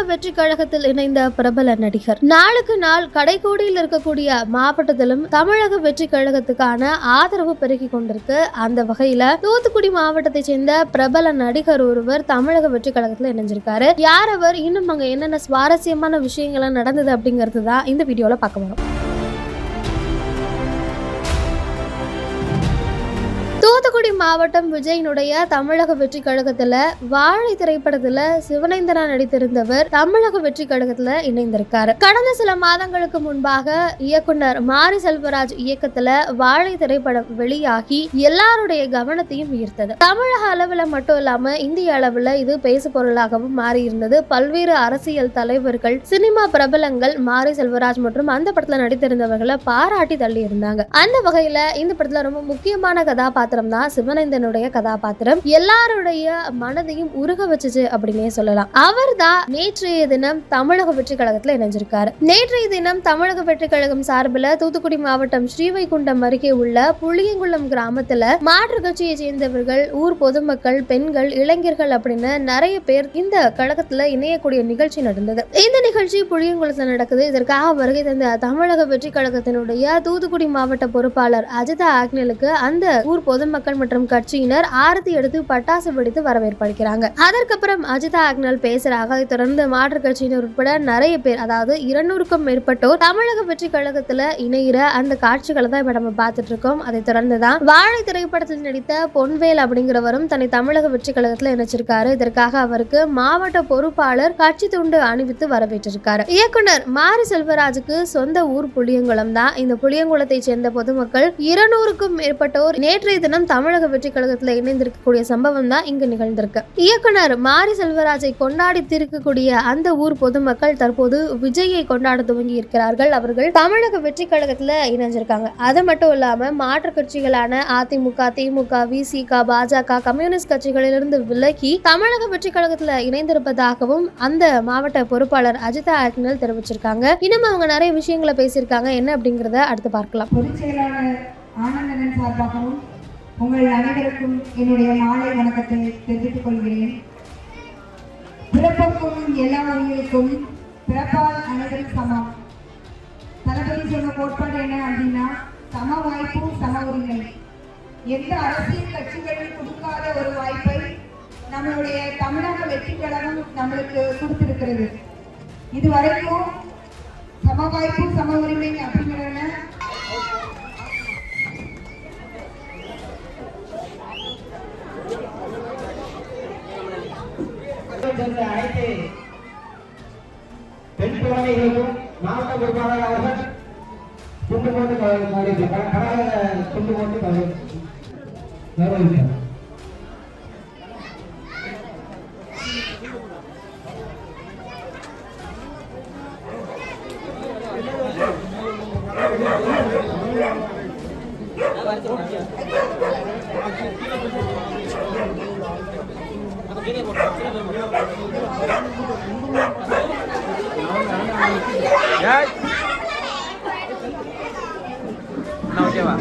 தமிழக வெற்றி கழகத்தில் இணைந்த பிரபல நடிகர். நாளுக்கு நாள் கடைக்கோடியில் இருக்கக்கூடிய மாவட்டத்திலும் தமிழக வெற்றி கழகத்துக்கான ஆதரவு பெருகி கொண்டிருக்கு. அந்த வகையில தூத்துக்குடி மாவட்டத்தை சேர்ந்த பிரபல நடிகர் ஒருவர் தமிழக வெற்றி கழகத்துல இணைஞ்சிருக்காரு. யார் அவர்? இன்னும் அங்க என்னென்ன சுவாரஸ்யமான விஷயங்கள்லாம் நடந்தது அப்படிங்கிறது தான் இந்த வீடியோல பார்க்க வரோம் மாவட்டம் விஜயினுடைய தமிழக வெற்றி கழகத்துல வாழை திரைப்படத்துல சிவனேந்திரா நடித்திருந்தவர் தமிழக வெற்றி கழகத்துல இணைந்திருக்காரு. கடந்த சில மாதங்களுக்கு முன்பாக இயக்குனர் மாரி செல்வராஜ் இயக்கத்துல வாழை திரைப்படம் வெளியாகி எல்லாருடைய கவனத்தையும் ஈர்த்தது. தமிழக அளவுல மட்டும் இல்லாம இந்திய அளவுல இது பேசு பொருளாகவும் மாறி இருந்தது பல்வேறு அரசியல் தலைவர்கள் சினிமா பிரபலங்கள் மாரி செல்வராஜ் மற்றும் அந்த படத்துல நடித்திருந்தவர்களை பாராட்டி தள்ளி இருந்தாங்க அந்த வகையில இந்த படத்துல ரொம்ப முக்கியமான கதாபாத்திரம் தான் சிவனந்தனுடைய கதாபாத்திரம் எல்லாருடைய மனதையும் உருக வச்சுச்சு அப்படின்னே சொல்லலாம். அவர் தான் நேற்றைய தினம் தமிழக வெற்றி கழகத்துல இணைஞ்சிருக்காரு. நேற்றைய தினம் தமிழக வெற்றி கழகம் சார்பில் தூத்துக்குடி மாவட்டம் ஸ்ரீவைகுண்டம் அருகே உள்ள புளியங்குளம் கிராமத்துல மாற்றுக் கட்சியை சேர்ந்தவர்கள் ஊர் பொதுமக்கள் பெண்கள் இளைஞர்கள் அப்படின்னு நிறைய பேர் இந்த கழகத்துல இணையக்கூடிய நிகழ்ச்சி நடந்தது. இந்த நிகழ்ச்சி புளியங்குளத்துல நடக்குது. இதற்காக வருகை தந்த தமிழக வெற்றி கழகத்தினுடைய தூத்துக்குடி மாவட்ட பொறுப்பாளர் அஜிதா ஆக்னலுக்கு அந்த ஊர் பொதுமக்கள் மற்றும் கட்சியினர் ஆரத்தி எடுத்து பட்டாசு வெடித்து வரவேற்பு அளிக்கிறாங்க அதற்கப்புறம் அஜிதா ஆக்னல் பேசுறாங்க தொடர்ந்து மாற்றுக் கட்சியினர் உட்பட நிறைய பேர் அதாவது இருநூறுக்கும் மேற்பட்டோர் தமிழக வெற்றி கழகத்துல இணைகிற அந்த காட்சிகளை தான் இப்ப நம்ம பார்த்துட்டு இருக்கோம். அதைத் தொடர்ந்து தான் வாழை திரைப்படத்தில் நடித்த பொன்வேல் அப்படிங்கிறவரும் தன்னை தமிழக வெற்றி கழகத்துல இணைச்சிருக்காரு. இதற்காக அவருக்கு மாவட்ட பொறுப்பாளர் கட்சி துண்டு அணிவித்து வரவேற்றிருக்காரு. இயக்குனர் மாரி செல்வராஜுக்கு சொந்த ஊர் புளியங்குளம் தான். இந்த புளியங்குளத்தை சேர்ந்த பொதுமக்கள் இருநூறுக்கும் மேற்பட்டோர் நேற்றைய தினம் தமிழக வெற்றி கழகத்துல இணைந்திருக்கக்கூடிய சம்பவம் தான் இங்கு நிகழ்ந்திருக்கு. இயக்குனர் மாரி செல்வராஜை கொண்டாடி திருக்கக்கூடிய அந்த ஊர் பொதுமக்கள் தற்போது விஜயை கொண்டாட துவங்கி இருக்கிறார்கள். அவர்கள் தமிழக வெற்றி கழகத்துல இணைஞ்சிருக்காங்க. அது மட்டும் இல்லாம மாற்றுக் கட்சிகளான அதிமுக திமுக விசிக பாஜக கம்யூனிஸ்ட் கட்சிகளிலிருந்து விலகி தமிழக வெற்றி கழகத்துல இணைந்திருப்பதாகவும் அந்த மாவட்ட பொறுப்பாளர் அஜிதா ஆக்னல் தெரிவிச்சிருக்காங்க. இன்னும் அவங்க நிறைய விஷயங்களை பேசியிருக்காங்க. என்ன அப்படிங்கறத அடுத்து பார்க்கலாம். பொதுச் செயலாளர் ஆனந்தன் சார்பாகவும் உங்கள் அனைவருக்கும் என்னுடைய மாலை வணக்கத்தை தெரிவித்துக் கொள்கிறேன். பிறப்புக்கும் எல்லா உயிர்களுக்கும் பிறப்பால் அனைவரும் சமம். தளபதி சொன்ன கோட்பாடு என்ன அப்படின்னா சம வாய்ப்பு சம உரிமை. எந்த அரசியல் கட்சிகளும் கொடுக்காத ஒரு வாய்ப்பை நம்மளுடைய தமிழக வெற்றி கழகம் நம்மளுக்கு கொடுத்திருக்கிறது. இதுவரைக்கும் சம வாய்ப்பு சம உரிமை அப்படிங்கிறன சென்ற அனைத்து பெண் குழந்தைகளுக்கும் மாவட்ட பொறுப்பாளர் அவர்கள் துண்டு போட்டு கடாக துண்டு போட்டு கௌரவித்தார் ஏய். அண்ணா ஓகேவா